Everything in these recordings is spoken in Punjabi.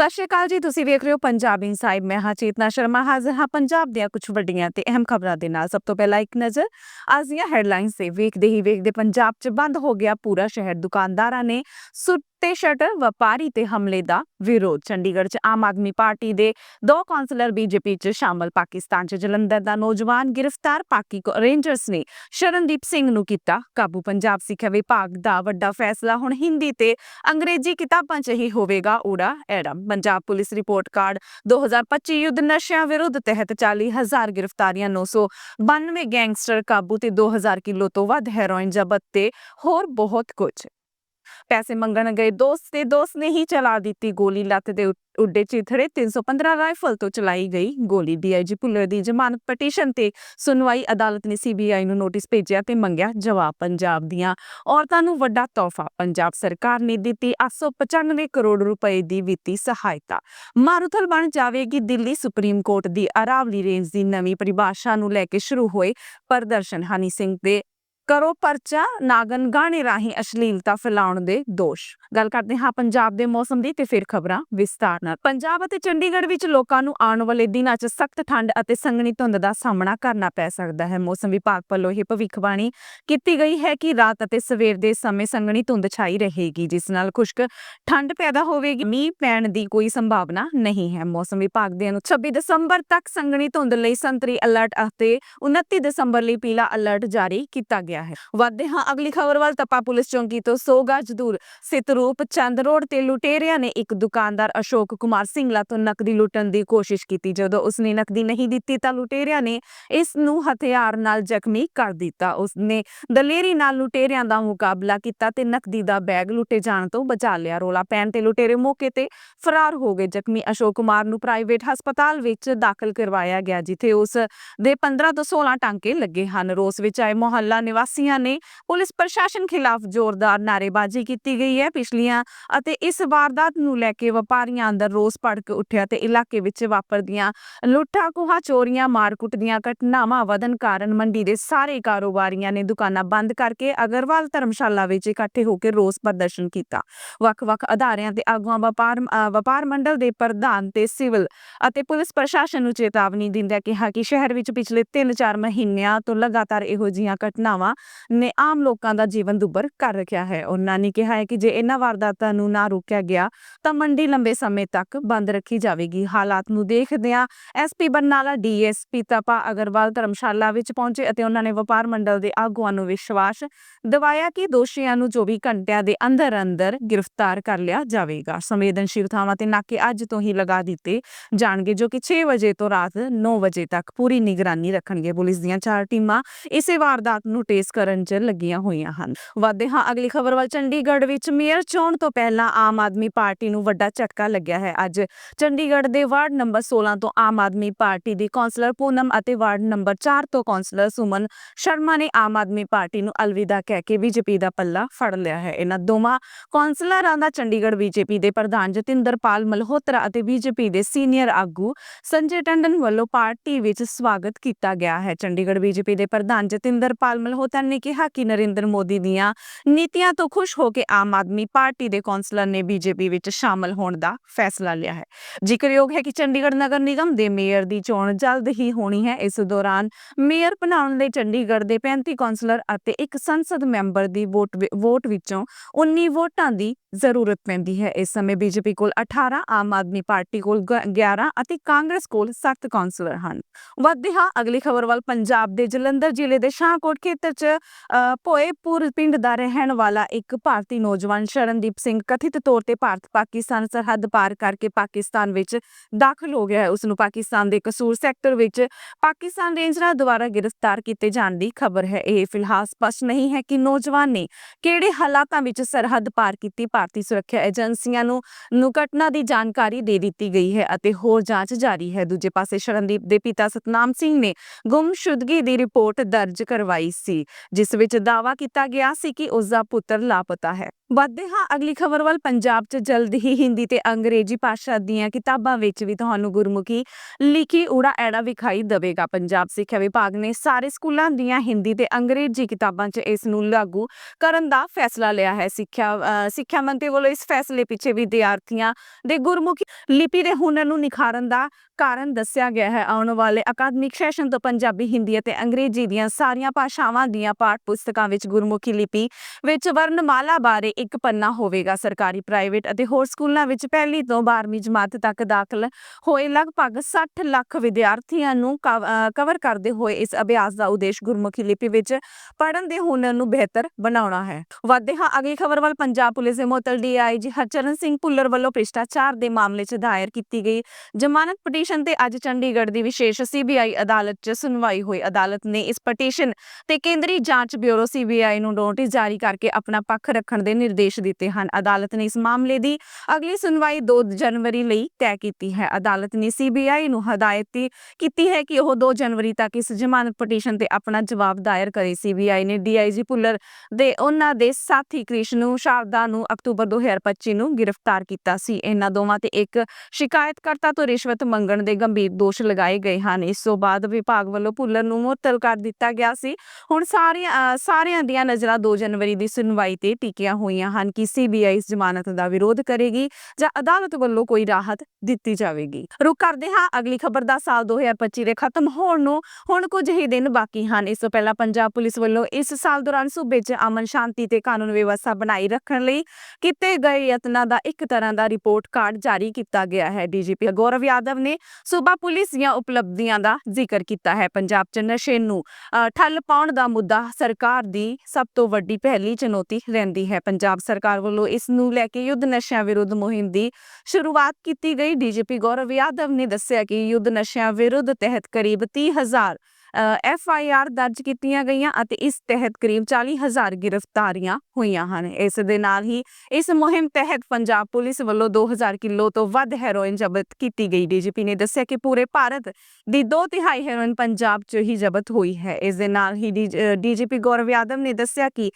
ਸਤਿ ਸ਼੍ਰੀ ਅਕਾਲ ਜੀ, ਤੁਸੀਂ ਵੇਖ ਰਹੇ ਹੋ ਪੰਜਾਬੀ ਸਾਹਿਬ ਮੈਂ ਹਾਂ ਚੇਤਨਾ ਸ਼ਰਮਾ, ਹਾਜ਼ਰ ਹਾਂ ਪੰਜਾਬ ਦੀਆਂ ਕੁਝ ਵੱਡੀਆਂ ਤੇ ਅਹਿਮ ਖਬਰਾਂ ਦੇ ਨਾਲ। ਸਭ ਤੋਂ ਪਹਿਲਾਂ ਇੱਕ ਨਜ਼ਰ ਅੱਜ ਦੀਆਂ ਹੈਡਲਾਈਨਸ ਤੇ। ਵੇਖਦੇ ਹੀ ਵੇਖਦੇ ਪੰਜਾਬ 'ਚ ਬੰਦ ਹੋ ਗਿਆ ਪੂਰਾ ਸ਼ਹਿਰ। ਦੁਕਾਨਦਾਰਾਂ ਨੇ ਸੁੱਤੇ ਸ਼ਟਰ ਵਪਾਰੀ ਤੇ ਹਮਲੇ ਦਾ ਵਿਰੋਧ। ਚੰਡੀਗੜ੍ਹ 'ਚ ਆਮ ਆਦਮੀ ਪਾਰਟੀ ਦੇ ਦੋ ਕਾਉਂਸਲਰ ਬੀਜੇਪੀ 'ਚ ਸ਼ਾਮਲ ਪਾਕਿਸਤਾਨ 'ਚ। ਜਲੰਧਰ ਦਾ ਨੌਜਵਾਨ ਗ੍ਰਿਫਤਾਰ ਪਾਕਿ ਰੇਂਜਰਸ ਨੇ ਸ਼ਰਨਦੀਪ ਸਿੰਘ ਨੂੰ ਕੀਤਾ ਕਾਬੂ। ਪੰਜਾਬ ਸਿੱਖਿਆ ਵਿਭਾਗ ਦਾ ਵੱਡਾ ਫੈਸਲਾ, ਹੁਣ ਹਿੰਦੀ ਤੇ ਅੰਗਰੇਜ਼ੀ ਕਿਤਾਬਾਂ 'ਚ ਹੀ ਹੋਵੇਗਾ ਊੜਾ ਐਡਮ ਪੰਜਾਬ ਪੁਲਿਸ ਰਿਪੋਰਟ ਕਾਰਡ 2025 ਯੁੱਧ ਨਸ਼ਿਆਂ ਵਿਰੁੱਧ ਤਹਿਤ 40000 ਗ੍ਰਿਫਤਾਰੀਆਂ 992 ਗੈਂਗਸਟਰ ਕਾਬੂ ਤੇ 2000 ਕਿਲੋ ਤੋਂ ਵੱਧ ਹੈਰੋਇਨ ਜ਼ਬਤ ਤੇ ਹੋਰ ਬਹੁਤ ਕੁਝ। ਪੈਸੇ ਮੰਗਣ ਗਏ, ਦੋਸਤ ਤੇ ਦੋਸਤ ਨੇ ਹੀ ਚਲਾ ਦਿੱਤੀ ਗੋਲੀ, ਲੱਤ ਦੇ ਉੱਡੇ ਚਿਥੜੇ 315 ਰਾਈਫਲ ਤੋਂ ਚਲਾਈ ਗਈ ਗੋਲੀ। ਡੀਆਈਜੀ ਭੁੱਲਰ ਦੀ ਜ਼ਮਾਨਤ ਪਟੀਸ਼ਨ ਤੇ ਸੁਣਵਾਈ, ਅਦਾਲਤ ਨੇ ਸੀਬੀਆਈ ਨੂੰ ਨੋਟਿਸ ਭੇਜਿਆ ਤੇ ਮੰਗਿਆ ਜਵਾਬ ਪੰਜਾਬ ਦੀਆਂ। ਔਰਤਾਂ ਨੂੰ ਵੱਡਾ ਤੋਹਫਾ, ਪੰਜਾਬ ਸਰਕਾਰ ਨੇ ਦਿੱਤੀ 895 ਕਰੋੜ ਰੁਪਏ ਦੀ ਵਿੱਤੀ ਸਹਾਇਤਾ। ਮਾਰੂਥਲ ਬਣ ਜਾਵੇਗੀ ਦਿੱਲੀ ਸੁਪਰੀਮ ਕੋਰਟ ਦੀ ਅਰਾਵਲੀ ਰੇਂਜ ਦੀ ਨਵੀਂ ਪਰਿਭਾਸ਼ਾ ਨੂੰ ਲੈ ਕੇ ਸ਼ੁਰੂ ਹੋਏ ਪ੍ਰਦਰਸ਼ਨ। ਹਨੀ ਸਿੰਘ ਦੇ ਕਰੋ ਪਰਚਾ, ਨਾਗਨ ਗਾਣੇ ਰਾਹੀਂ ਅਸ਼ਲੀਲਤਾ ਫੈਲਾਉਣ ਦੇ ਦੋਸ਼। ਗੱਲ ਕਰਦੇ ਹਾਂ ਪੰਜਾਬ ਦੇ ਮੌਸਮ ਦੀ ਤੇ ਫਿਰ ਖਬਰਾਂ ਵਿਸਤਾਰ ਨਾਲ। ਪੰਜਾਬ ਅਤੇ ਚੰਡੀਗੜ੍ਹ ਵਿੱਚ ਲੋਕਾਂ ਨੂੰ ਆਉਣ ਵਾਲੇ ਦਿਨਾਂ 'ਚ ਸਖਤ ਠੰਡ ਅਤੇ ਸੰਘਣੀ ਧੁੰਦ ਦਾ ਸਾਹਮਣਾ ਕਰਨਾ ਪੈ ਸਕਦਾ ਹੈ। ਮੌਸਮ ਵਿਭਾਗ ਵੱਲੋਂ ਇਹ ਭਵਿੱਖਬਾਣੀ ਕੀਤੀ ਗਈ ਹੈ ਕਿ ਰਾਤ ਅਤੇ ਸਵੇਰ ਦੇ ਸਮੇਂ ਸੰਘਣੀ ਧੁੰਦ ਛਾਈ ਰਹੇਗੀ, ਜਿਸ ਨਾਲ ਖੁਸ਼ਕ ਠੰਡ ਪੈਦਾ ਹੋਵੇਗੀ। ਮੀਂਹ ਪੈਣ ਦੀ ਕੋਈ ਸੰਭਾਵਨਾ ਨਹੀਂ ਹੈ। ਮੌਸਮ ਵਿਭਾਗ ਦੇ ਅਨੁਸਾਰ 26 ਦਸੰਬਰ ਤੱਕ ਸੰਘਣੀ ਧੁੰਦ ਲਈ ਸੰਤਰੀ ਅਲਰਟ ਅਤੇ 29 ਦਸੰਬਰ ਲਈ ਪੀਲਾ ਅਲਰਟ ਜਾਰੀ ਕੀਤਾ ਗਿਆ ਹੈ। ਵਧਦੇ ਹਾਂ, ਅਗਲੀ ਖਬਰ ਵੱਲ ਤਪਾ ਪੁਲਿਸ ਚੌਂਕੀ ਤੋਂ 100 ਗਜ ਦੂਰ। ਸਿਤਰੂਪ ਚੰਦ ਰੋਡ ਤੇ ਲੁਟੇਰਿਆਂ ਨੇ ਇੱਕ ਦੁਕਾਨਦਾਰ ਅਸ਼ੋਕ ਕੁਮਾਰ ਸਿੰਘਲਾ ਤੋਂ ਨਕਦੀ ਲੁੱਟਣ ਦੀ ਕੋਸ਼ਿਸ਼ ਕੀਤੀ। ਜਦੋਂ ਉਸਨੇ ਨਕਦੀ ਨਹੀਂ ਦਿੱਤੀ ਤਾਂ ਲੁਟੇਰਿਆਂ ਨੇ ਇਸ ਨੂੰ ਹਥਿਆਰ ਨਾਲ ਜ਼ਖਮੀ ਕਰ ਦਿੱਤਾ। ਉਸਨੇ ਦਲੇਰੀ ਨਾਲ ਲੁਟੇਰਿਆਂ ਦਾ ਮੁਕਾਬਲਾ ਕੀਤਾ ਤੇ ਨਕਦੀ ਦਾ ਬੈਗ ਲੁੱਟੇ ਜਾਣ ਤੋਂ ਬਚਾ ਲਿਆ। ਰੋਲਾ ਪੈਣ ਤੇ ਲੁਟੇਰੇ ਮੌਕੇ ਤੇ ਫਰਾਰ ਹੋ ਗਏ। ਜ਼ਖਮੀ ਅਸ਼ੋਕ ਕੁਮਾਰ ਨੂੰ ਪ੍ਰਾਈਵੇਟ ਹਸਪਤਾਲ ਵਿੱਚ ਦਾਖਲ ਕਰਵਾਇਆ ਗਿਆ, ਜਿੱਥੇ ਉਸ ਦੇ 15 ਤੋਂ 16 ਟਾਂਕੇ ਲੱਗੇ ਹਨ। ਰੋਸ ਵਿੱਚ ਆਏ ਮੁਹੱਲਾ ਵਾਸੀਆਂ ਨੇ ਪੁਲਿਸ ਪ੍ਰਸ਼ਾਸਨ ਖਿਲਾਫ ਜ਼ੋਰਦਾਰ ਨਾਅਰੇਬਾਜ਼ੀ ਕੀਤੀ ਗਈ ਹੈ ਪਿਛਲੀਆਂ ਅਤੇ ਇਸ ਵਾਰਦਾਤ ਨੂੰ ਲੈ ਕੇ ਵਪਾਰੀਆਂ ਅੰਦਰ ਰੋਸ ਭੜਕ ਉੱਠਿਆ ਤੇ ਇਲਾਕੇ ਵਿੱਚ ਵਾਪਰਦੀਆਂ ਲੁੱਟਾਂ ਖੋਹਾਂ, ਚੋਰੀਆਂ, ਮਾਰਕੁੱਟ ਦੀਆਂ ਘਟਨਾਵਾਂ ਵਧਨ ਕਾਰਨ ਮੰਡੀ ਦੇ ਸਾਰੇ ਕਾਰੋਬਾਰੀਆਂ ਨੇ ਦੁਕਾਨਾਂ ਬੰਦ ਕਰਕੇ ਅਗਰਵਾਲ ਧਰਮਸ਼ਾਲਾ ਵਿੱਚ ਇਕੱਠੇ ਹੋ ਕੇ ਰੋਸ ਪ੍ਰਦਰਸ਼ਨ ਕੀਤਾ। ਵੱਖ-ਵੱਖ ਅਦਾਰਿਆਂ ਤੇ ਆਗੂਆਂ ਵਪਾਰ ਵਪਾਰ ਮੰਡਲ ਦੇ ਪ੍ਰਧਾਨ ਤੇ ਸਿਵਲ ਅਤੇ ਪੁਲਿਸ ਪ੍ਰਸ਼ਾਸਨ ਨੂੰ ਚੇਤਾਵਨੀ ਦਿੰਦਿਆਂ ਕਿਹਾ ਕਿ ਸ਼ਹਿਰ ਵਿੱਚ ਪਿਛਲੇ 3-4 ਮਹੀਨਿਆਂ ਤੋਂ ਲਗਾਤਾਰ ਇਹੋ ਜਿਹੀਆਂ ਘਟਨਾਵਾਂ ਨੇ ਆਮ ਲੋਕਾਂ ਦਾ ਜੀਵਨ ਦੁੱਬਰ ਕਰ ਰੱਖਿਆ ਹੈ। ਉਹਨਾਂ ਨੇ ਕਿਹਾ ਹੈ ਕਿ ਜੇ ਇਹਨਾਂ ਵਾਰਦਾਤਾਂ ਨੂੰ ਨਾ ਰੋਕਿਆ ਗਿਆ, ਤਾਂ ਮੰਡੀ ਲੰਬੇ ਸਮੇਂ ਤੱਕ ਬੰਦ ਰੱਖੀ ਜਾਵੇਗੀ। ਹਾਲਾਤ ਨੂੰ ਦੇਖਦਿਆਂ ਐਸਪੀ ਬਰਨਾਲਾ ਡੀਐਸਪੀ ਤਪਾ ਅਗਰਵਾਲ ਧਰਮਸ਼ਾਲਾ ਵਿੱਚ ਪਹੁੰਚੇ ਅਤੇ ਉਹਨਾਂ ਨੇ ਵਪਾਰ ਮੰਡਲ ਦੇ ਆਗੂਆਂ ਨੂੰ ਵਿਸ਼ਵਾਸ ਦਿਵਾਇਆ ਕਿ ਦੋਸ਼ੀਆਂ ਨੂੰ 24 ਘੰਟਿਆਂ ਦੇ ਅੰਦਰ ਅੰਦਰ ਗ੍ਰਿਫਤਾਰ ਕਰ ਲਿਆ ਜਾਵੇਗਾ। ਸੰਵੇਦਨਸ਼ੀਲ ਥਾਵਾਂ ਤੇ ਨਾਕੇ ਅੱਜ ਤੋਂ ਹੀ ਲਗਾ ਦਿੱਤੇ ਜਾਣਗੇ, ਜੋ ਕਿ 6 ਵਜੇ ਤੋਂ ਰਾਤ 9 ਵਜੇ ਤੱਕ ਪੂਰੀ ਨਿਗਰਾਨੀ ਰੱਖਣਗੇ। ਪੁਲਿਸ ਦੀਆਂ ਚਾਰ ਟੀਮਾਂ ਇਸੇ ਵਾਰਦਾਤ ਨੂੰ ਟੇਸ ਕਰਨ 'ਚ ਲੱਗੀਆਂ ਹੋਈਆਂ ਹਨ। ਵਾਧੇ ਹਾਂ, ਅਗਲੀ ਖਬਰ ਵੱਲ ਚੰਡੀਗੜ੍ਹ ਵਿੱਚ ਮੇਅਰ ਚੋਣ ਤੋਂ ਪਹਿਲਾਂ ਆਮ ਆਦਮੀ ਪਾਰਟੀ ਨੂੰ ਵੱਡਾ ਝਟਕਾ ਲੱਗਿਆ ਹੈ। ਅੱਜ ਚੰਡੀਗੜ੍ਹ ਦੇ ਵਾਰਡ ਨੰਬਰ 16 ਤੋਂ ਆਮ ਆਦਮੀ ਪਾਰਟੀ ਦੀ ਕੌਂਸਲਰ ਪੂਨਮ ਅਤੇ ਵਾਰਡ ਨੰਬਰ 4 ਤੋਂ ਕੌਂਸਲਰ ਸੁਮਨ ਸ਼ਰਮਾ ਨੇ ਆਮ ਆਦਮੀ ਪਾਰਟੀ ਨੂੰ ਅਲਵਿਦਾ ਕਹਿ ਕੇ ਬੀਜੇਪੀ ਦਾ ਪੱਲਾ ਫੜ ਲਿਆ ਹੈ। ਇਹਨਾਂ ਦੋਵਾਂ ਕੌਂਸਲਰਾਂ ਦਾ ਚੰਡੀਗੜ੍ਹ ਬੀਜੇਪੀ ਦੇ ਪ੍ਰਧਾਨ ਜਤਿੰਦਰਪਾਲ ਮਲਹੋਤਰਾ ਅਤੇ ਬੀਜੇਪੀ ਦੇ ਸੀਨੀਅਰ ਆਗੂ ਸੰਜੇ ਟੰਡਨ ਵੱਲੋਂ ਪਾਰਟੀ ਵਿੱਚ ਸਵਾਗਤ ਕੀਤਾ ਗਿਆ ਹੈ। ਚੰਡੀਗੜ੍ਹ ਬੀਜੇਪੀ ਦੇ ਪ੍ਰਧਾਨ ਜਤਿੰਦਰਪਾਲ ਮਲਹੋਤਰਾ ਨੇ ਕਿਹਾ ਕਿ ਨਰਿੰਦਰ ਮੋਦੀ ਦੀਆਂ ਨੀਤੀਆਂ ਤੋਂ ਖੁਸ਼ ਹੋ ਕੇ ਆਮ ਆਦਮੀ ਪਾਰਟੀ ਦੇ ਕੌਂਸਲਰ ਨੇ ਬੀਜੇਪੀ ਵਿੱਚ ਸ਼ਾਮਲ ਹੋਣ ਦਾ ਫੈਸਲਾ ਲਿਆ ਹੈ। ਜ਼ਿਕਰਯੋਗ ਹੈ ਕਿ ਚੰਡੀਗੜ੍ਹ ਨਗਰ ਨਿਗਮ ਦੇ ਮੇਅਰ ਦੀ ਚੋਣ ਜਲਦ ਹੀ ਹੋਣੀ ਹੈ। ਇਸ ਦੌਰਾਨ ਮੇਅਰ ਬਣਾਉਣ ਲਈ ਚੰਡੀਗੜ੍ਹ ਦੇ 35 ਕੌਂਸਲਰ ਅਤੇ ਇੱਕ ਸੰਸਦ ਮੈਂਬਰ ਦੀ ਵੋਟ ਵੋਟ ਵਿੱਚੋਂ 19 ਵੋਟਾਂ ਦੀ ਜ਼ਰੂਰਤ ਪੈਂਦੀ ਹੈ। ਇਸ ਸਮੇਂ ਬੀਜੇਪੀ ਕੋਲ 18 ਆਮ ਆਦਮੀ ਪਾਰਟੀ ਕੋਲ ਗ- 11 ਅਤੇ ਕਾਂਗਰਸ ਕੋਲ 7 ਕੌਂਸਲਰ ਹਨ। ਵੱਧਦੇ ਹਾਂ, ਅਗਲੀ ਖਬਰ ਵੱਲ ਪੰਜਾਬ ਦੇ ਜਲੰਧਰ ਜ਼ਿਲ੍ਹੇ ਦੇ ਸ਼ਾਹਕੋਟ ਖੇਤਰ 'ਚ ਭੋਏਪੁਰ ਪਿੰਡ ਦਾ ਰਹਿਣ ਵਾਲਾ ਇੱਕ ਭਾਰਤੀ ਨੌਜਵਾਨ ਸ਼ਰਨਦੀਪ ਸਿੰਘ ਕਥਿਤ ਤੌਰ ਤੇ ਭਾਰਤ ਪਾਕਿਸਤਾਨ ਸਰਹੱਦ ਪਾਰ ਕਰਕੇ ਪਾਕਿਸਤਾਨ ਵਿੱਚ ਦਾਖਲ ਹੋ ਗਿਆ ਹੈ। ਉਸ ਨੂੰ ਪਾਕਿਸਤਾਨ ਦੇ ਕਸੂਰ ਸੈਕਟਰ ਵਿੱਚ ਪਾਕਿਸਤਾਨ ਰੇਂਜਰਾਂ ਦੁਆਰਾ ਗ੍ਰਿਫਤਾਰ ਕੀਤੇ ਜਾਣ ਦੀ ਖਬਰ ਹੈ। ਇਹ ਫਿਲਹਾਲ ਸਪਸ਼ਟ ਨਹੀਂ ਹੈ ਕਿ ਨੌਜਵਾਨ ਨੇ ਕਿਹੜੇ ਹਾਲਾਤਾਂ ਵਿੱਚ ਸਰਹੱਦ ਪਾਰ ਕੀਤੀ ਭਾਰਤੀ ਸੁਰੱਖਿਆ ਏਜੰਸੀਆਂ ਨੂੰ ਘਟਨਾ ਦੀ ਜਾਣਕਾਰੀ ਦੇ ਦਿੱਤੀ ਗਈ ਹੈ ਅਤੇ ਹੋਰ ਜਾਂਚ ਜਾਰੀ ਹੈ। ਦੂਜੇ ਪਾਸੇ ਸ਼ਰਨਦੀਪ ਦੇ ਪਿਤਾ ਸਤਨਾਮ ਸਿੰਘ ਨੇ ਗੁੰਮਸ਼ੁਦਗੀ ਦੀ ਰਿਪੋਰਟ ਦਰਜ ਕਰਵਾਈ ਸੀ। ਜਿਸ ਵਿੱਚ ਦਾਅਵਾ ਕੀਤਾ ਗਿਆ ਸੀ ਕਿ ਉਸ ਦਾ ਪੁੱਤਰ ਲਾਪਤਾ ਹੈ। ਵੱਧਦੇ ਹਾਂ, ਅਗਲੀ ਖਬਰ ਵੱਲ। ਪੰਜਾਬ 'ਚ ਜਲਦ ਹੀ ਹਿੰਦੀ ਤੇ ਅੰਗਰੇਜ਼ੀ ਭਾਸ਼ਾ ਦੀਆਂ ਕਿਤਾਬਾਂ ਵਿੱਚ ਵੀ ਤੁਹਾਨੂੰ ਗੁਰਮੁਖੀ ਲਿਖੀ ਊੜਾ ਐੜਾ ਵਿਖਾਈ ਦੇਵੇਗਾ। ਪੰਜਾਬ ਸਿੱਖਿਆ ਵਿਭਾਗ ਨੇ ਸਾਰੇ ਸਕੂਲਾਂ ਦੀਆਂ ਹਿੰਦੀ ਤੇ ਅੰਗਰੇਜ਼ੀ ਕਿਤਾਬਾਂ 'ਚ ਇਸ ਨੂੰ ਲਾਗੂ ਕਰਨ ਦਾ ਫੈਸਲਾ ਲਿਆ ਹੈ। ਸਿੱਖਿਆ ਸਿੱਖਿਆ ਮੰਤਰੀ ਵੱਲੋਂ ਇਸ ਫੈਸਲੇ ਪਿੱਛੇ ਵਿਦਿਆਰਥੀਆਂ ਦੇ ਗੁਰਮੁਖੀ ਲਿਪੀ ਦੇ ਹੁਨਰ ਨੂੰ ਨਿਖਾਰਨ ਦਾ ਕਾਰਨ ਦੱਸਿਆ ਗਿਆ ਹੈ। ਆਉਣ ਵਾਲੇ ਅਕਾਦਮਿਕ ਸੈਸ਼ਨ ਤੋਂ ਪੰਜਾਬੀ, ਹਿੰਦੀ ਅਤੇ ਅੰਗਰੇਜ਼ੀ ਦੀਆਂ ਸਾਰੀਆਂ ਭਾਸ਼ਾਵਾਂ ਦੀ ਦੀਆਂ ਪਾਠ ਪੁਸਤਕਾਂ ਵਿੱਚ ਗੁਰਮੁਖੀ ਲਿਪੀ ਵਿੱਚ ਵਰਣਮਾਲਾ ਬਾਰੇ ਇੱਕ ਪੰਨਾ ਹੋਵੇਗਾ। ਸਰਕਾਰੀ, ਪ੍ਰਾਈਵੇਟ ਅਤੇ ਹੋਰ ਸਕੂਲਾਂ ਵਿੱਚ ਪਹਿਲੀ ਤੋਂ 12ਵੀਂ ਜਮਾਤ ਤੱਕ ਦਾਖਲ ਹੋਏ ਲਗਭਗ 60 ਲੱਖ ਵਿਦਿਆਰਥੀਆਂ ਨੂੰ ਕਵਰ ਕਰਦੇ ਹੋਏ ਇਸ ਅਭਿਆਸ ਦਾ ਉਦੇਸ਼ ਗੁਰਮੁਖੀ ਲਿਪੀ ਵਿੱਚ ਪੜ੍ਹਨ ਦੇ ਹੁਨਰ ਨੂੰ ਬਿਹਤਰ ਬਣਾਉਣਾ ਹੈ। ਵੱਧਦੇ ਹਾਂ ਅਗਲੀ ਖਬਰ ਵੱਲ। ਪੰਜਾਬ ਪੁਲਿਸ ਦੇ ਮੁਅੱਤਲ ਡੀਆਈਜੀ ਹਰਚਰਨ ਸਿੰਘ ਭੁੱਲਰ ਵੱਲੋਂ ਭ੍ਰਿਸ਼ਟਾਚਾਰ ਦੇ ਮਾਮਲੇ 'ਚ ਦਾਇਰ ਕੀਤੀ ਗਈ। ਜ਼ਮਾਨਤ ਪਟੀਸ਼ਨ ਤੇ ਅੱਜ ਚੰਡੀਗੜ੍ਹ ਦੀ ਵਿਸ਼ੇਸ਼ ਸੀਬੀਆਈ ਅਦਾਲਤ 'ਚ ਸੁਣਵਾਈ ਹੋਈ। ਅਦਾਲਤ ਨੇ ਇਸ ਪਟੀਸ਼ਨ ਤੇ ਕੇਂਦਰੀ ਜਾਂਚ ਬਿਊਰੋ ਸੀਬੀਆਈ ਨੂੰ ਨੋਟਿਸ ਜਾਰੀ ਕਰਕੇ ਆਪਣਾ ਪੱਖ ਰੱਖਣ ਦੇ ਨਿਰਦੇਸ਼ ਦਿੱਤੇ ਹਨ। ਅਦਾਲਤ ਨੇ ਇਸ ਮਾਮਲੇ ਦੀ ਅਗਲੀ ਸੁਣਵਾਈ 2 ਜਨਵਰੀ ਲਈ ਤੈਅ ਕੀਤੀ ਹੈ। ਅਦਾਲਤ ਨੇ ਸੀਬੀਆਈ ਨੂੰ ਹਦਾਇਤ ਕੀਤੀ ਹੈ ਕਿ ਉਹ 2 ਜਨਵਰੀ ਤੱਕ ਇਸ ਜ਼ਮਾਨਤ ਪਟੀਸ਼ਨ ਤੇ ਆਪਣਾ ਜਵਾਬ ਦਾਇਰ ਕਰੇ। ਸੀਬੀਆਈ ਨੇ ਡੀਆਈਜੀ ਭੁੱਲਰ ਦੇ ਉਹਨਾਂ ਦੇ ਸਾਥੀ ਕ੍ਰਿਸ਼ਨੂ ਸ਼ਾਰਦਾ ਨੂੰ ਅਕਤੂਬਰ 2025 ਨੂੰ ਗ੍ਰਿਫਤਾਰ ਕੀਤਾ ਸੀ। ਇਹਨਾਂ ਦੋਵਾਂ ਤੇ ਇੱਕ ਸ਼ਿਕਾਇਤਕਰਤਾ ਤੋਂ ਰਿਸ਼ਵਤ ਮੰਗਣ ਦੇ ਗੰਭੀਰ ਦੋਸ਼ ਲਗਾਏ ਗਏ ਹਨ। ਇਸ ਤੋਂ ਬਾਅਦ ਵਿਭਾਗ ਵੱਲੋਂ ਭੁੱਲਰ ਨੂੰ ਮੁਅੱਤਲ ਕਰ ਦਿੱਤਾ ਗਿਆ ਸੀ। ਹੁਣ ਸਾਰੀਆਂ ਸਾਰਿਆਂ ਦੀਆਂ ਨਜ਼ਰਾਂ 2 ਜਨਵਰੀ ਦੀ ਸੁਣਵਾਈ ਤੇ ਟਿਕੀਆਂ ਹੋਈਆਂ ਹਨ ਕਿ ਸੀਬੀਆਈ ਇਸ ਜ਼ਮਾਨਤ ਦਾ ਵਿਰੋਧ ਕਰੇਗੀ ਜਾਂ ਅਦਾਲਤ ਵੱਲੋਂ ਕੋਈ ਰਾਹਤ ਦਿੱਤੀ ਜਾਵੇਗੀ। ਰੁਕ ਕਰਦੇ ਹਾਂ, ਅਗਲੀ ਖਬਰ ਦਾ ਸਾਲ 2025 ਦੇ ਖਤਮ ਹੋਣ ਨੂੰ ਹੁਣ ਕੁਝ ਹੀ ਦਿਨ ਬਾਕੀ ਹਨ। ਇਸ ਤੋਂ ਪਹਿਲਾਂ ਪੰਜਾਬ ਪੁਲਿਸ ਵੱਲੋਂ ਇਸ ਸਾਲ ਦੌਰਾਨ ਸੂਬੇ 'ਚ ਅਮਨ ਸ਼ਾਂਤੀ ਤੇ ਕਾਨੂੰਨ ਵਿਵਸਥਾ ਬਣਾਈ ਰੱਖਣ ਲਈ ਕੀਤੇ ਗਏ ਯਤਨਾਂ ਦਾ ਇੱਕ ਤਰ੍ਹਾਂ ਦਾ ਰਿਪੋਰਟ ਕਾਰਡ ਜਾਰੀ ਕੀਤਾ ਗਿਆ ਹੈ। ਡੀਜੀਪੀ ਗੌਰਵ ਯਾਦਵ ਨੇ ਸੂਬਾ ਪੁਲਿਸ ਦੀਆਂ ਉਪਲਬਧੀਆਂ ਦਾ ਜ਼ਿਕਰ ਕੀਤਾ ਹੈ। ਪੰਜਾਬ 'ਚ ਨਸ਼ੇ ਨੂੰ ਠੱਲ ਪਾਉਣ ਦਾ ਮੁੱਦਾ ਸਰਕਾਰ ਦੀ ਸਭ ਤੋਂ ਵੱਡੀ ਪਹਿਲੀ ਚੁਣੌਤੀ ਰਹਿੰਦੀ ਹੈ। ਪੰਜਾਬ ਸਰਕਾਰ ਵੱਲੋਂ ਇਸ ਨੂੰ ਲੈ ਕੇ ਯੁੱਧ ਨਸ਼ਿਆਂ ਵਿਰੁੱਧ ਮੁਹਿੰਮ ਦੀ ਸ਼ੁਰੂਆਤ ਕੀਤੀ ਗਈ। ਡੀਜੀਪੀ ਗੌਰਵ ਯਾਦਵ ਨੇ ਦੱਸਿਆ ਕਿ ਯੁੱਧ ਨਸ਼ਿਆਂ ਵਿਰੁੱਧ ਤਹਿਤ ਕਰੀਬ 30000 ਐਫ ਆਈ ਆਰ ਦਰਜ ਕੀਤੀਆਂ ਗਈਆਂ ਅਤੇ ਇਸ ਤਹਿਤ ਕਰੀਬ 40000 ਗ੍ਰਿਫਤਾਰੀਆਂ ਹੋਈਆਂ ਹਨ। ਇਸ ਦੇ ਨਾਲ ਹੀ ਇਸ ਮੁਹਿੰਮ ਤਹਿਤ ਪੰਜਾਬ ਪੁਲਿਸ ਵੱਲੋਂ 2000 ਕਿਲੋ ਤੋਂ ਵੱਧ ਹੈਰੋਇਨ ਜ਼ਬਤ ਕੀਤੀ ਗਈ। ਡੀਜੀਪੀ ਨੇ ਦੱਸਿਆ ਕਿ ਪੂਰੇ ਭਾਰਤ ਦੀ 2 ਤਿਹਾਈ ਹੈਰੋਇਨ ਪੰਜਾਬ 'ਚ ਹੀ ਜ਼ਬਤ ਹੋਈ ਹੈ। ਇਸ ਦੇ ਨਾਲ ਹੀ ਡੀਜੀਪੀ ਗੌਰਵ ਯਾਦਵ ਨੇ ਦੱਸਿਆ ਕਿ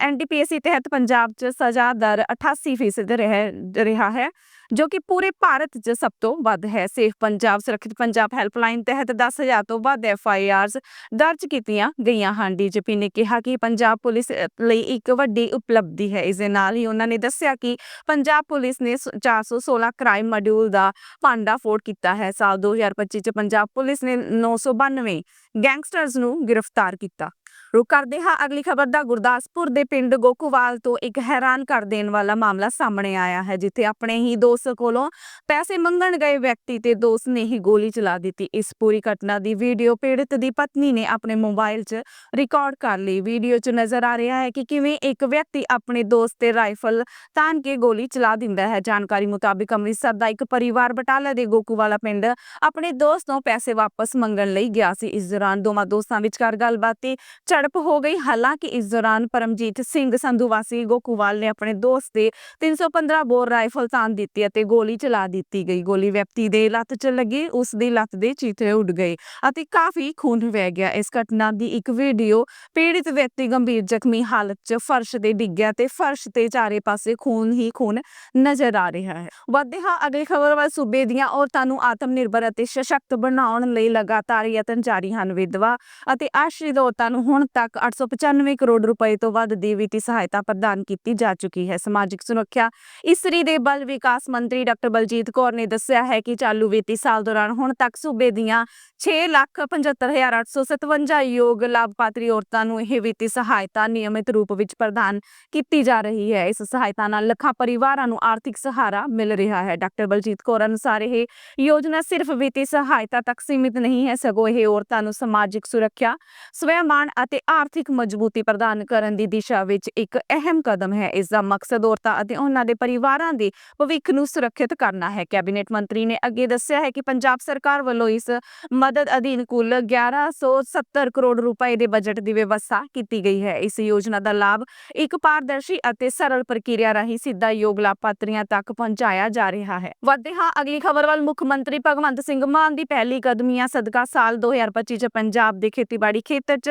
ਐਨਡੀਪੀਐਸਸੀ ਤਹਿਤ ਪੰਜਾਬ 'ਚ ਸਜ਼ਾ ਦਰ 88% ਰਹਿ, ਰਿਹਾ ਹੈ। ਜੋ ਕਿ ਪੂਰੇ ਭਾਰਤ 'ਚ ਸਭ ਤੋਂ ਵੱਧ ਹੈ। ਸੇਫ ਪੰਜਾਬ ਸੁਰੱਖਿਅਤ ਪੰਜਾਬ ਹੈਲਪਲਾਈਨ ਤਹਿਤ 10000 ਤੋਂ ਵੱਧ ਐਫ ਆਈ ਆਰਸ ਦਰਜ ਕੀਤੀਆਂ ਗਈਆਂ ਹਨ। ਡੀਜੀਪੀ ਨੇ ਕਿਹਾ ਕਿ ਪੰਜਾਬ ਪੁਲਿਸ ਲਈ ਇੱਕ ਵੱਡੀ ਉਪਲਬਧੀ ਹੈ। ਇਸ ਦੇ ਨਾਲ ਹੀ ਉਹਨਾਂ ਨੇ ਦੱਸਿਆ ਕਿ ਪੰਜਾਬ ਪੁਲਿਸ ਨੇ ਸ- 416 ਕ੍ਰਾਈਮ ਮੋਡਿਊਲ ਦਾ ਭਾਂਡਾ ਫੋੜ ਕੀਤਾ ਹੈ। ਸਾਲ 2025 ਚ ਪੰਜਾਬ ਪੁਲਿਸ ਨੇ 992 ਗੈਂਗਸਟਰਸ ਨੂੰ ਗ੍ਰਿਫਤਾਰ ਕੀਤਾ। ਰੁਕ ਕਰਦੇ ਹਾਂ। ਅਗਲੀ ਖਬਰ ਦਾ ਗੁਰਦਾਸਪੁਰ ਦੇ ਪਿੰਡ ਗੋਕੂਵਾਲ ਤੋਂ ਇੱਕ ਹੈਰਾਨ ਕਰ ਦੇਣ ਵਾਲਾ ਮਾਮਲਾ ਸਾਹਮਣੇ ਆਇਆ ਹੈ, ਜਿੱਥੇ ਆਪਣੇ ਹੀ ਦੋਸਤ ਕੋਲੋਂ ਪੈਸੇ ਮੰਗਣ ਗਏ ਵਿਅਕਤੀ ਤੇ ਦੋਸਤ ਨੇ ਹੀ ਗੋਲੀ ਚਲਾ ਦਿੱਤੀ। ਇਸ ਪੂਰੀ ਘਟਨਾ ਦੀ ਵੀਡੀਓ ਪੀੜਤ ਦੀ ਪਤਨੀ ਨੇ ਆਪਣੇ ਮੋਬਾਈਲ 'ਚ ਰਿਕਾਰਡ ਕਰ ਲਈ। ਵੀਡੀਓ 'ਚ ਨਜ਼ਰ ਆ ਰਿਹਾ ਹੈ ਕਿ ਕਿਵੇਂ ਇੱਕ ਵਿਅਕਤੀ ਆਪਣੇ ਦੋਸਤ ਤੇ ਰਾਈਫਲ ਤਾਨ ਕੇ ਗੋਲੀ ਚਲਾ ਦਿੰਦਾ ਹੈ। ਜਾਣਕਾਰੀ ਮੁਤਾਬਿਕ ਅੰਮ੍ਰਿਤਸਰ ਦਾ ਇੱਕ ਪਰਿਵਾਰ ਬਟਾਲਾ ਦੇ ਗੋਕੂਵਾਲਾ ਪਿੰਡ ਆਪਣੇ ਦੋਸਤ ਤੋਂ ਪੈਸੇ ਵਾਪਸ ਮੰਗਣ ਲਈ ਗਿਆ ਸੀ। ਇਸ ਦੌਰਾਨ ਦੋਵਾਂ ਦੋਸਤਾਂ ਵਿਚਕਾਰ ਗੱਲਬਾਤ ਤੇ ਝੜਪ ਹੋ ਗਈ। ਹਾਲਾਂਕਿ ਇਸ ਦੌਰਾਨ ਪਰਮਜੀਤ ਸਿੰਘ ਸੰਧੂ ਵਾਸੀ ਗੋਕੂਵਾਲ ਨੇ ਆਪਣੇ ਦੋਸਤ ਦੇ 315 ਬੋਰ ਰਾਈਫਲ ਤਾਨ ਦਿੱਤੀ ਅਤੇ ਗੋਲੀ ਚਲਾ ਦਿੱਤੀ ਗਈ। ਗੋਲੀ ਵਿਅਕਤੀ ਦੇ ਲੱਤ 'ਚ ਲੱਗੀ, ਉਸ ਦੀ ਲੱਤ ਦੇ ਚੀਥੇ ਉੱਡ ਗਏ ਅਤੇ ਕਾਫੀ ਖੂਨ ਵਹਿ ਗਿਆ। ਇਸ ਘਟਨਾ ਦੀ ਇੱਕ ਵੀਡੀਓ ਪੀੜਿਤ ਵਿਅਕਤੀ ਗੰਭੀਰ ਜ਼ਖਮੀ ਹਾਲਤ 'ਚ ਫਰਸ਼ ਤੇ ਡਿੱਗਿਆ ਤੇ ਫਰਸ਼ ਤੇ ਚਾਰੇ ਪਾਸੇ ਖੂਨ ਹੀ ਖੂਨ ਨਜ਼ਰ ਆ ਰਿਹਾ ਹੈ। ਵੱਧਦੇ ਹਾਂ ਅਗਲੀ ਖਬਰ ਵੱਲ। ਸੂਬੇ ਦੀਆਂ ਔਰਤਾਂ ਨੂੰ ਆਤਮ ਨਿਰਭਰ ਅਤੇ ਸਸ਼ਕਤ ਬਣਾਉਣ ਲਈ ਲਗਾਤਾਰ ਯਤਨ ਜਾਰੀ ਹਨ। ਵਿਧਵਾ ਅਤੇ ਆਸ਼ਰਿਤ ਔਰਤਾਂ ਨੂੰ ਹੁਣ ਤੱਕ 895 ਕਰੋੜ ਰੁਪਏ ਤੋਂ ਵੱਧ ਦੀ ਵਿੱਤੀ ਸਹਾਇਤਾ ਪ੍ਰਦਾਨ ਕੀਤੀ ਜਾ ਚੁੱਕੀ ਹੈ। ਸਮਾਜਿਕ ਸੁਰੱਖਿਆ ਇਸਤਰੀ ਦੇ ਬਲ ਵਿਕਾਸ ਮੰਤਰੀ ਡਾਕਟਰ ਬਲਜੀਤ ਕੌਰ ਨੇ ਦੱਸਿਆ ਹੈ ਕਿ ਚਾਲੂ ਵਿੱਤੀ ਸਾਲ ਦੌਰਾਨ ਹੁਣ ਤੱਕ ਸੂਬੇ ਦੀਆਂ 675857 ਯੋਗ ਲਾਭਪਾਤਰੀ ਔਰਤਾਂ ਨੂੰ ਇਹ ਵਿੱਤੀ ਸਹਾਇਤਾ ਨਿਯਮਿਤ ਰੂਪ ਵਿੱਚ ਪ੍ਰਦਾਨ ਕੀਤੀ ਜਾ ਰਹੀ ਹੈ। ਇਸ ਸਹਾਇਤਾ ਨਾਲ ਲੱਖਾਂ ਪਰਿਵਾਰਾਂ ਨੂੰ ਆਰਥਿਕ ਸਹਾਰਾ ਮਿਲ ਰਿਹਾ ਹੈ। ਡਾਕਟਰ ਬਲਜੀਤ ਕੌਰ ਅਨੁਸਾਰ ਇਹ ਯੋਜਨਾ ਸਿਰਫ ਵਿੱਤੀ ਸਹਾਇਤਾ ਤੱਕ ਸੀਮਿਤ ਨਹੀਂ ਹੈ, ਸਗੋਂ ਇਹ ਔਰਤਾਂ ਨੂੰ ਸਮਾਜਿਕ ਸੁਰੱਖਿਆ ਸਵੈਮਾਨ ਅਤੇ ਆਰਥਿਕ ਮਜ਼ਬੂਤੀ ਪ੍ਰਦਾਨ ਕਰਨ ਦੀ ਦਿਸ਼ਾ ਵਿੱਚ ਇੱਕ ਅਹਿਮ ਕਦਮ ਹੈ। ਇਸ ਦਾ ਮਕਸਦ ਔਰਤਾਂ ਅਤੇ ਉਹਨਾਂ ਦੇ ਪਰਿਵਾਰਾਂ ਦੇ ਭਵਿੱਖ ਨੂੰ ਸੁਰੱਖਿਅਤ ਕਰਨਾ ਹੈ। ਕੈਬਨਿਟ ਮੰਤਰੀ ਨੇ ਅੱਗੇ ਦੱਸਿਆ ਹੈ ਕਿ ਪੰਜਾਬ ਸਰਕਾਰ ਵੱਲੋਂ ਇਸ ਮਦਦ ਅਧੀਨ ਕੁੱਲ 1170 ਕਰੋੜ ਰੁਪਏ ਦੇ ਬਜਟ ਦੀ ਵਿਵਸਥਾ ਕੀਤੀ ਗਈ ਹੈ। ਇਸ ਯੋਜਨਾ ਦਾ ਲਾਭ ਇੱਕ ਪਾਰਦਰਸ਼ੀ ਅਤੇ ਸਰਲ ਪ੍ਰਕਿਰਿਆ ਰਾਹੀਂ ਸਿੱਧਾ ਯੋਗ ਲਾਭਪਾਤਰੀਆਂ ਤੱਕ ਪਹੁੰਚਾਇਆ ਜਾ ਰਿਹਾ ਹੈ। ਵਧਦੇ ਹਾਂ ਅਗਲੀ ਖਬਰ ਵੱਲ। ਮੁੱਖ ਮੰਤਰੀ ਭਗਵੰਤ ਸਿੰਘ ਮਾਨ ਦੀ ਪਹਿਲੀ ਕਦਮੀਆਂ ਸਦਕਾ ਸਾਲ 2025 ਚ ਪੰਜਾਬ ਦੇ ਖੇਤੀਬਾੜੀ ਖੇਤਰ 'ਚ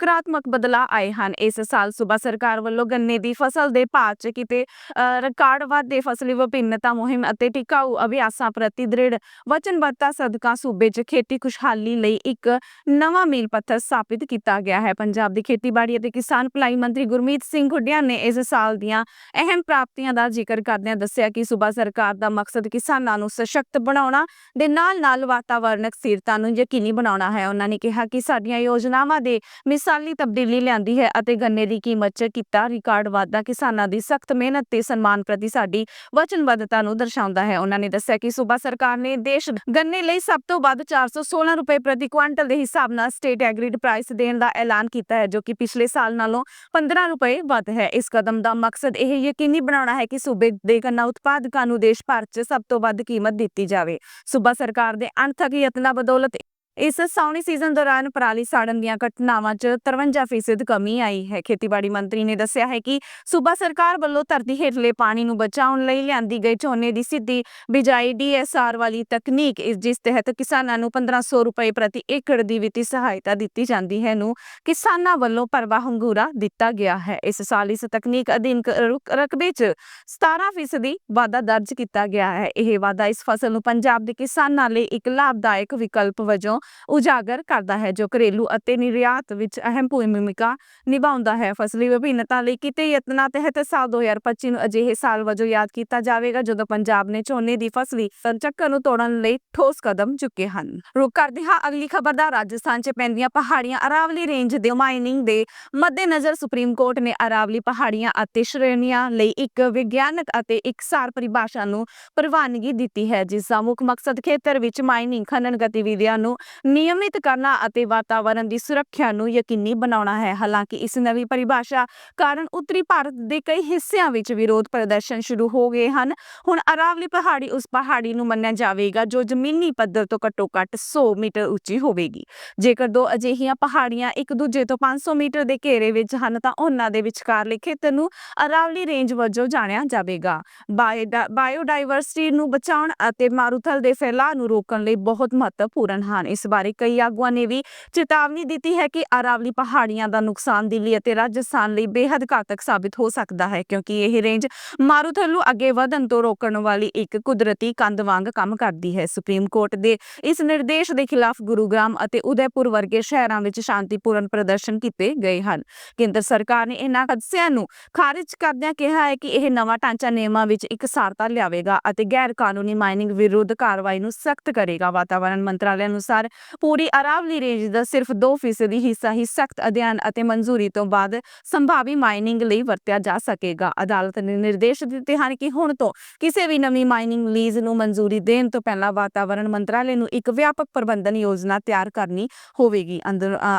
ਸਕਾਰਾਤਮਕ ਬਦਲਾਅ ਆਏ ਹਨ। ਇਸ ਸਾਲ ਸੂਬਾ ਸਰਕਾਰ ਵੱਲੋਂ ਗੰਨੇ ਦੀ ਫਸਲ ਦੇ ਭਾਅ 'ਚ ਕਿਤੇ ਰਿਕਾਰਡ ਵਾਧੇ, ਫਸਲੀ ਵਿਭਿੰਨਤਾ ਮੁਹਿੰਮ ਅਤੇ ਟਿਕਾਊ ਅਭਿਆਸਾਂ ਪ੍ਰਤੀ ਦ੍ਰਿੜ ਵਚਨਬੱਧਤਾ ਸਦਕਾ ਸੂਬੇ 'ਚ ਖੇਤੀ ਖੁਸ਼ਹਾਲੀ ਲਈ ਇੱਕ ਨਵਾਂ ਮੀਲ ਪੱਥਰ ਸਥਾਪਿਤ ਕੀਤਾ ਗਿਆ ਹੈ। ਪੰਜਾਬ ਦੀ ਖੇਤੀਬਾੜੀ ਅਤੇ ਕਿਸਾਨ ਭਲਾਈ ਮੰਤਰੀ ਗੁਰਮੀਤ ਸਿੰਘ ਹੁੱਡੀਆਂ ਨੇ ਇਸ ਸਾਲ ਦੀਆਂ ਅਹਿਮ ਪ੍ਰਾਪਤੀਆਂ ਦਾ ਜ਼ਿਕਰ ਕਰਦਿਆਂ ਦੱਸਿਆ ਕਿ ਸੂਬਾ ਸਰਕਾਰ ਦਾ ਮਕਸਦ ਕਿਸਾਨਾਂ ਨੂੰ ਸਸ਼ਕਤ ਬਣਾਉਣਾ, ਦੇ ਨਾਲ-ਨਾਲ ਵਾਤਾਵਰਣਕ ਸਥਿਰਤਾ ਨੂੰ ਯਕੀਨੀ ਬਣਾਉਣਾ ਹੈ। ਉਹਨਾਂ ਨੇ ਕਿਹਾ ਕਿ ਸਾਡੀਆਂ ਯੋਜਨਾਵਾਂ ਦੇ ਮਿਸਾਲੀ ਤਬਦੀਲੀ ਲਿਆਂਦੀ ਹੈ ਅਤੇ ਗੰਨੇ ਦੀ ਕੀਮਤ 'ਚ ਕੀਤਾ ਰਿਕਾਰਡ ਵਾਧਾ, ਕਿਸਾਨਾਂ ਦੀ ਸਖਤ ਮਿਹਨਤ ਤੇ ਸਨਮਾਨ ਪ੍ਰਤੀ ਸਾਡੀ ਵਚਨਬੱਧਤਾ ਨੂੰ ਦਰਸਾਉਂਦਾ ਹੈ। ਉਹਨਾਂ ਨੇ ਦੱਸਿਆ ਕਿ ਸੂਬਾ ਸਰਕਾਰ ਨੇ ਦੇਸ਼ ਗੰਨੇ ਲਈ ਸਭ ਤੋਂ ਵੱਧ 416 ਰੁਪਏ ਪ੍ਰਤੀ ਕੁਆਂਟਲ ਦੇ ਹਿਸਾਬ ਨਾਲ ਸਟੇਟ ਐਗਰੀਡ ਪ੍ਰਾਈਸ ਦੇਣ ਦਾ ਐਲਾਨ ਕੀਤਾ ਹੈ, ਜੋ ਕਿ ਪਿਛਲੇ ਸਾਲ ਨਾਲੋਂ 15 ਰੁਪਏ ਵੱਧ ਹੈ। ਇਸ ਕਦਮ ਦਾ ਮਕਸਦ ਇਹ ਯਕੀਨੀ ਬਣਾਉਣਾ ਹੈ ਕਿ ਸੂਬੇ ਦੇ ਗੰਨਾ ਉਤਪਾਦਕਾਂ ਨੂੰ ਦੇਸ਼ ਭਰ 'ਚ ਸਭ ਤੋਂ ਵੱਧ ਕੀਮਤ ਦਿੱਤੀ ਜਾਵੇ। ਸੂਬਾ ਸਰਕਾਰ ਦੇ ਅਣਥੱਕ ਯਤਨਾਂ ਬਦੌਲਤ ਇਸ ਸਾਉਣੀ ਸੀਜ਼ਨ ਦੌਰਾਨ ਪਰਾਲੀ ਸਾੜਨ ਦੀਆਂ ਘਟਨਾਵਾਂ 'ਚ 53% ਕਮੀ ਆਈ ਹੈ। ਖੇਤੀਬਾੜੀ ਮੰਤਰੀ ਨੇ ਦੱਸਿਆ ਹੈ ਕਿ ਸੂਬਾ ਸਰਕਾਰ ਵੱਲੋਂ ਧਰਤੀ ਹੇਠਲੇ ਪਾਣੀ ਨੂੰ ਬਚਾਉਣ ਲਈ ਲਿਆਂਦੀ ਗਈ ਝੋਨੇ ਦੀ ਸਿੱਧੀ ਬਿਜਾਈ ਡੀਐਸਆਰ ਵਾਲੀ ਤਕਨੀਕ, ਇਸ ਜਿਸ ਤਹਿਤ ਕਿਸਾਨਾਂ ਨੂੰ 1500 ਰੁਪਏ ਪ੍ਰਤੀ ਏਕੜ ਦੀ ਵਿੱਤੀ ਸਹਾਇਤਾ ਦਿੱਤੀ ਜਾਂਦੀ ਹੈ, ਨੂੰ ਕਿਸਾਨਾਂ ਵੱਲੋਂ ਪਰਵਾ ਹੰਗੂਰਾ ਦਿੱਤਾ ਗਿਆ ਹੈ। ਇਸ ਸਾਲ ਇਸ ਤਕਨੀਕ ਅਧੀਨ ਰਕਬੇ 'ਚ 17% ਵਾਧਾ ਦਰਜ ਕੀਤਾ ਗਿਆ ਹੈ। ਇਹ ਵਾਧਾ ਇਸ ਫਸਲ ਨੂੰ ਪੰਜਾਬ ਦੇ ਕਿਸਾਨਾਂ ਲਈ ਇੱਕ ਲਾਭਦਾਇਕ ਵਿਕਲਪ ਵਜੋਂ ਉਜਾਗਰ ਕਰਦਾ ਹੈ, ਜੋ ਘਰੇਲੂ ਅਤੇ ਨਿਰਯਾਤ ਵਿੱਚ ਅਹਿਮ ਭੂਮਿਕਾ ਨਿਭਾਉਂਦਾ ਹੈ। ਫਸਲੀ ਵਿਭਿੰਨਤਾ ਲਈ ਕੀਤੇ ਯਤਨਾਂ ਤਹਿਤ ਸਾਲ 2025 ਨੂੰ ਅਜਿਹੇ ਸਾਲ ਵਜੋਂ ਯਾਦ ਕੀਤਾ ਜਾਵੇਗਾ, ਜਦੋਂ ਪੰਜਾਬ ਨੇ ਝੋਨੇ ਦੀ ਫਸਲੀ ਚੱਕਰ ਨੂੰ ਤੋੜਨ ਲਈ ਠੋਸ ਕਦਮ ਚੁੱਕੇ ਹਨ। ਰੁਕ ਕਰਦੇ ਹਾਂ, ਅਗਲੀ ਖਬਰ ਦਾ। ਰਾਜਸਥਾਨ 'ਚ ਪੈਂਦੀਆਂ ਪਹਾੜੀਆਂ ਅਰਾਵਲੀ ਰੇਂਜ ਦੇ ਮਾਈਨਿੰਗ ਦੇ ਮੱਦੇਨਜ਼ਰ ਸੁਪਰੀਮ ਕੋਰਟ ਨੇ ਅਰਾਵਲੀ ਪਹਾੜੀਆਂ ਅਤੇ ਸ਼੍ਰੇਣੀਆਂ ਲਈ ਇੱਕ ਵਿਗਿਆਨਕ ਅਤੇ ਇਕਸਾਰ ਪਰਿਭਾਸ਼ਾ ਨੂੰ ਪ੍ਰਵਾਨਗੀ ਦਿੱਤੀ ਹੈ, ਜਿਸ ਦਾ ਮੁੱਖ ਮਕਸਦ ਖੇਤਰ ਵਿੱਚ ਮਾਈਨਿੰਗ, ਖਨਨ ਗਤੀਵਿਧੀਆਂ ਨੂੰ ਨਿਯਮਿਤ ਕਰਨਾ ਅਤੇ ਵਾਤਾਵਰਣ ਦੀ ਸੁਰੱਖਿਆ ਨੂੰ ਯਕੀਨੀ ਬਣਾਉਣਾ ਹੈ। ਹਾਲਾਂਕਿ ਇਸ ਨਵੀਂ ਪਰਿਭਾਸ਼ਾ ਕਾਰਨ ਉੱਤਰੀ ਭਾਰਤ ਦੇ ਕਈ ਹਿੱਸਿਆਂ ਵਿੱਚ ਵਿਰੋਧ ਪ੍ਰਦਰਸ਼ਨ ਸ਼ੁਰੂ ਹੋ ਗਏ ਹਨ। ਹੁਣ ਅਰਾਵਲੀ ਪਹਾੜੀ ਉਸ ਪਹਾੜੀ ਨੂੰ ਮੰਨਿਆ ਜਾਵੇਗਾ, ਜੋ ਜ਼ਮੀਨੀ ਪੱਧਰ ਤੋਂ ਘੱਟੋ-ਘੱਟ 100 ਮੀਟਰ ਉੱਚੀ ਹੋਵੇਗੀ। ਜੇਕਰ ਦੋ ਅਜਿਹੀਆਂ ਪਹਾੜੀਆਂ ਇੱਕ ਦੂਜੇ ਤੋਂ 500 ਮੀਟਰ ਦੇ ਘੇਰੇ ਵਿੱਚ ਹਨ, ਤਾਂ ਉਹਨਾਂ ਦੇ ਵਿਚਕਾਰਲੇ ਖੇਤਰ ਨੂੰ ਅਰਾਵਲੀ ਰੇਂਜ ਵਜੋਂ ਜਾਣਿਆ ਜਾਵੇਗਾ। ਬਾਇਓਡਾ- ਬਾਇਓਡਾਇਵਰਸਿਟੀ ਨੂੰ ਬਚਾਉਣ ਅਤੇ ਮਾਰੂਥਲ ਦੇ ਫੈਲਾਅ ਨੂੰ ਰੋਕਣ ਲਈ ਬਹੁਤ ਮਹੱਤਵਪੂਰਨ ਹਨ। ਇਸ ਬਾਰੇ ਕਈ ਆਗੂਆਂ ਨੇ ਵੀ ਚੇਤਾਵਨੀ ਦਿੱਤੀ ਹੈ ਕਿ ਅਰਾਵਲੀ ਪਹਾੜੀਆਂ ਦਾ ਨੁਕਸਾਨ ਦਿੱਲੀ ਅਤੇ ਰਾਜਸਥਾਨ ਲਈ ਬੇहद ਘਾਤਕ ਸਾਬਿਤ ਹੋ ਸਕਦਾ ਹੈ, ਕਿਉਂਕਿ ਇਹ ਰੇਂਜ ਮਾਰੂਥਲ ਅੱਗੇ ਵਧਣ ਤੋਂ ਰੋਕਣ ਵਾਲੀ ਇੱਕ ਕੁਦਰਤੀ ਕੰਧ ਵਾਂਗ ਕੰਮ ਕਰਦੀ ਹੈ। ਸੁਪਰੀਮ ਕੋਰਟ ਦੇ ਇਸ ਨਿਰਦੇਸ਼ ਦੇ ਖਿਲਾਫ ਗੁਰੂਗ੍ਰਾਮ ਅਤੇ ਉਦੈਪੁਰ ਵਰਗੇ ਸ਼ਹਿਰਾਂ ਵਿੱਚ ਸ਼ਾਂਤੀਪੂਰਨ ਪ੍ਰਦਰਸ਼ਨ ਕੀਤੇ ਗਏ ਹਨ। ਕੇਂਦਰ ਸਰਕਾਰ ਨੇ ਇਹਨਾਂ ਕਦਸਿਆਂ ਨੂੰ ਖਾਰਜ ਕਰਦਿਆਂ ਕਿਹਾ ਹੈ ਕਿ ਇਹ ਨਵਾਂ ਢਾਂਚਾ ਨਿਯਮਾਂ ਵਿੱਚ ਇੱਕ ਸਾਰਤਾ ਲਿਆਵੇਗਾ ਅਤੇ ਗੈਰ ਕਾਨੂੰਨੀ ਮਾਈਨਿੰਗ ਵਿਰੁੱਧ ਕਾਰਵਾਈ ਨੂੰ ਸਖਤ ਕਰੇਗਾ। ਵਾਤਾਵਰਣ ਮੰਤਰਾਲੇ ਅਨੁਸਾਰ ਪੂਰੀ ਅਰਾਵਲੀ ਰੇਂਜ ਦਾ ਸਿਰਫ 2% ਹਿੱਸਾ ਹੀ ਸਖਤ ਅਧਿਐਨ ਅਤੇ ਮਨਜ਼ੂਰੀ ਤੋਂ ਬਾਅਦ ਸੰਭਾਵੀ ਮਾਈਨਿੰਗ ਲਈ ਵਰਤਿਆ ਜਾ ਸਕੇਗਾ। ਅਦਾਲਤ ਨੇ ਨਿਰਦੇਸ਼ ਦਿੱਤੇ ਹਨ ਕਿ ਹੁਣ ਤੋਂ ਕਿਸੇ ਵੀ ਨਵੀਂ ਮਾਈਨਿੰਗ ਲੀਜ਼ ਨੂੰ ਮਨਜ਼ੂਰੀ ਦੇਣ ਤੋਂ ਪਹਿਲਾਂ ਵਾਤਾਵਰਣ ਮੰਤਰਾਲੇ ਨੂੰ ਇੱਕ ਵਿਆਪਕ ਪ੍ਰਬੰਧਨ ਯੋਜਨਾ ਤਿਆਰ ਕਰਨੀ ਹੋਵੇਗੀ।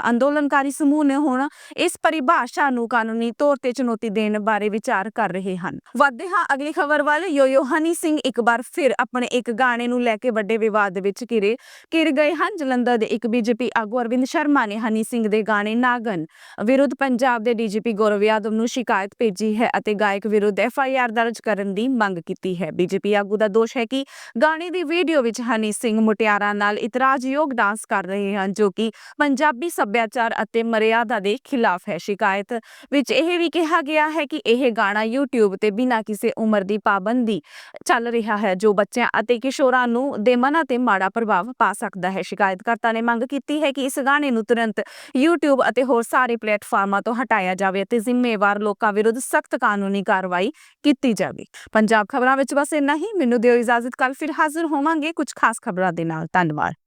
ਅੰਦੋਲਨਕਾਰੀ ਸਮੂਹ ਨੇ ਹੁਣ ਇਸ ਪਰਿਭਾਸ਼ਾ ਨੂੰ ਕਾਨੂੰਨੀ ਤੌਰ ਤੇ ਚੁਣੌਤੀ ਦੇਣ ਬਾਰੇ ਵਿਚਾਰ ਕਰ ਰਹੇ ਹਨ। ਵਧਦੇ ਹਾਂ ਅਗਲੀ ਖਬਰ ਵੱਲ। ਯੋਯੋ ਹਨੀ ਸਿੰਘ ਇੱਕ ਵਾਰ ਫਿਰ ਆਪਣੇ ਇੱਕ ਗਾਣੇ ਨੂੰ ਲੈ ਕੇ ਵੱਡੇ ਵਿਵਾਦ ਵਿੱਚ ਘਿਰੇ, ਘਿਰ ਗਏ ਹਨ ਜਲੰਧਰ ਦੇ ਇੱਕ ਬੀਜੇਪੀ ਆਗੂ ਅਰਵਿੰਦ ਸ਼ਰਮਾ ਨੇ ਹਨੀ ਸਿੰਘ ਦੇ ਗਾਣੇ ਨਾਗਨ ਵਿਰੁੱਧ ਪੰਜਾਬ ਦੇ ਡੀਜੀਪੀ ਗੌਰਵ ਯਾਦਵ ਨੂੰ ਸ਼ਿਕਾਇਤ ਭੇਜੀ ਹੈ ਅਤੇ ਗਾਇਕ ਵਿਰੁੱਧ ਐਫ ਦਰਜ ਕਰਨ ਦੀ ਮੰਗ ਕੀਤੀ ਹੈ। ਬੀਜੇਪੀ ਆਗੂ ਦਾ ਦੋਸ਼ ਹੈ ਕਿ ਗਾਣੇ ਦੀ ਵੀਡੀਓ ਵਿੱਚ ਹਨੀ ਸਿੰਘ ਮੁਟਿਆਰਾਂ ਨਾਲ ਇਤਰਾਜ਼ਯੋਗ ਡਾਂਸ ਕਰ ਰਹੇ ਹਨ, ਜੋ ਕਿ ਪੰਜਾਬੀ ਸੱਭਿਆਚਾਰ ਅਤੇ ਮਰਿਆਦਾ ਦੇ ਖਿਲਾਫ ਹੈ। ਸ਼ਿਕਾਇਤ ਵਿੱਚ ਇਹ ਵੀ ਕਿਹਾ ਗਿਆ ਹੈ ਕਿ ਇਹ ਗਾਣਾ YouTube ਤੇ ਬਿਨਾਂ ਕਿਸੇ ਉਮਰ ਦੀ ਪਾਬੰਦੀ ਚੱਲ ਰਿਹਾ ਹੈ, ਜੋ ਬੱਚਿਆਂ ਅਤੇ ਕਿਸ਼ੋਰਾਂ ਨੂੰ ਦੇ ਮਨਾਂ ਤੇ ਮਾੜਾ ਪ੍ਰਭਾਵ ਪਾ ਸਕਦਾ ਹੈ। ਸ਼ਿਕਾਇਤ ਸ਼ਿਕਾਇਤਕਰਤਾ ਨੇ ਮੰਗ ਕੀਤੀ ਹੈ ਕਿ ਇਸ ਗਾਣੇ ਨੂੰ ਤੁਰੰਤ YouTube ਅਤੇ ਹੋਰ ਸਾਰੇ ਪਲੇਟਫਾਰਮਾਂ ਤੋਂ ਹਟਾਇਆ ਜਾਵੇ ਅਤੇ ਜ਼ਿੰਮੇਵਾਰ ਲੋਕਾਂ ਵਿਰੁੱਧ ਸਖਤ ਕਾਨੂੰਨੀ ਕਾਰਵਾਈ ਕੀਤੀ ਜਾਵੇ। ਪੰਜਾਬ ਖਬਰਾਂ ਵਿੱਚ ਬਸ ਇੰਨਾ ਹੀ। ਮੈਨੂੰ ਦਿਓ ਇਜਾਜ਼ਤ। ਕੱਲ ਫਿਰ ਹਾਜ਼ਰ ਹੋਵਾਂਗੇ। ਕੁਝ ਖਾਸ ਖਬਰਾਂ ਦੇ ਨਾਲ। ਧੰਨਵਾਦ।